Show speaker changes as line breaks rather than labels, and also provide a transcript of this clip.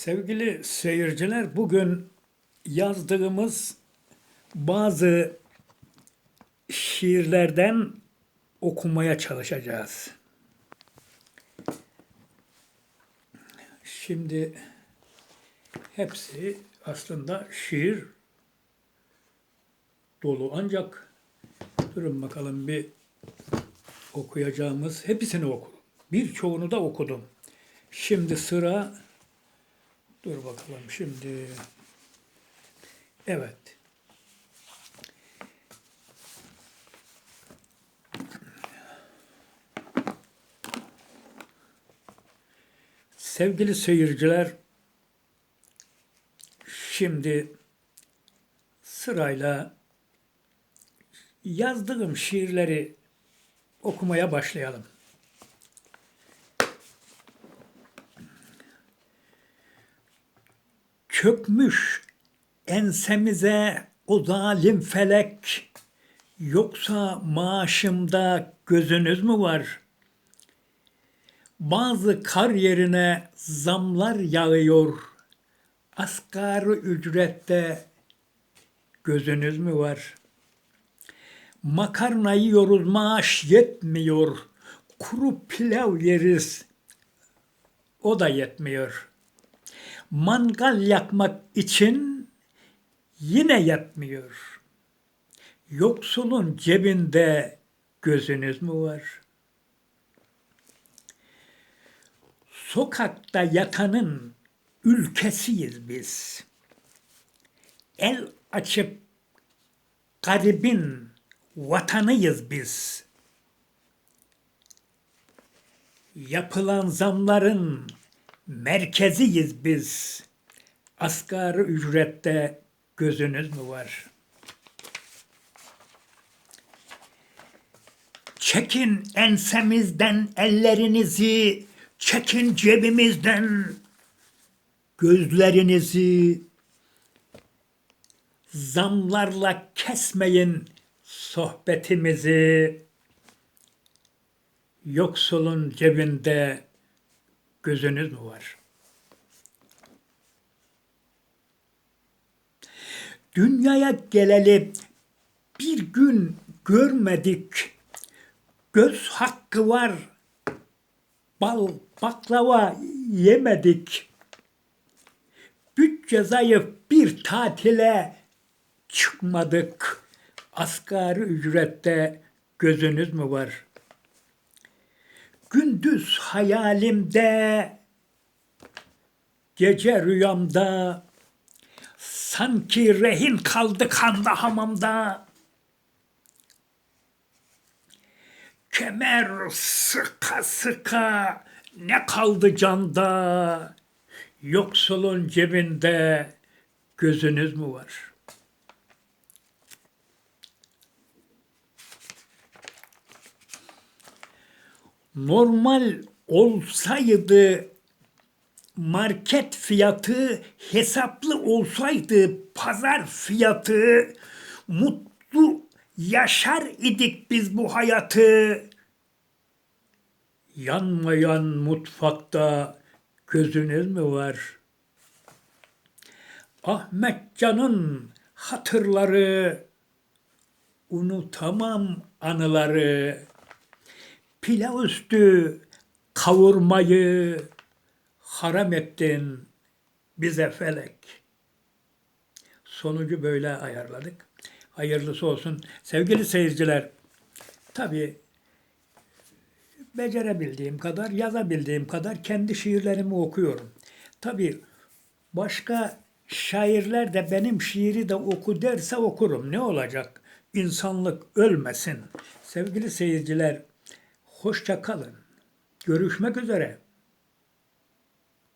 Sevgili seyirciler, bugün yazdığımız bazı şiirlerden okumaya çalışacağız. Şimdi hepsi aslında şiir dolu ancak durun bakalım bir okuyacağımız hepsini okudum. Birçoğunu da okudum. Şimdi sıra Dur bakalım şimdi. Evet. Sevgili seyirciler, şimdi sırayla yazdığım şiirleri okumaya başlayalım. Çökmüş ensemize o zalim felek, yoksa maaşımda gözünüz mü var? Bazı kar yerine zamlar yağıyor, asgari ücrette gözünüz mü var? Makarna yiyoruz, maaş yetmiyor, kuru pilav yeriz, o da yetmiyor.'' Mangal yakmak için yine yatmıyor. Yoksulun cebinde gözünüz mü var? Sokakta yatanın ülkesiyiz biz. El açıp garibin vatanıyız biz. Yapılan zamların merkeziyiz biz. Asgari ücrette gözünüz mü var? Çekin ensemizden ellerinizi, çekin cebimizden gözlerinizi. Zamlarla kesmeyin sohbetimizi. Yoksulun cebinde gözünüz mü var? Dünyaya geleli bir gün görmedik. Göz hakkı var. Bal, baklava yemedik. Bütçe zayıf bir tatile çıkmadık. Asgari ücrette gözünüz mü var?'' Gündüz hayalimde, gece rüyamda, sanki rehin kaldı kanda hamamda. Kemer sıka sıka ne kaldı canda, yoksulun cebinde gözünüz mü var?'' Normal olsaydı market fiyatı hesaplı olsaydı pazar fiyatı mutlu yaşar idik biz bu hayatı. Yanmayan mutfakta gözünüz mü var? Ahmet Can'ın hatırları unutamam anıları pilav üstü kavurmayı haram ettin bize felek. Sonucu böyle ayarladık. Hayırlısı olsun. Sevgili seyirciler, tabii becerebildiğim kadar, yazabildiğim kadar kendi şiirlerimi okuyorum. Tabii başka şairler de benim şiiri de oku derse okurum. Ne olacak? İnsanlık ölmesin. Sevgili seyirciler, Hoşça kalın. Görüşmek üzere.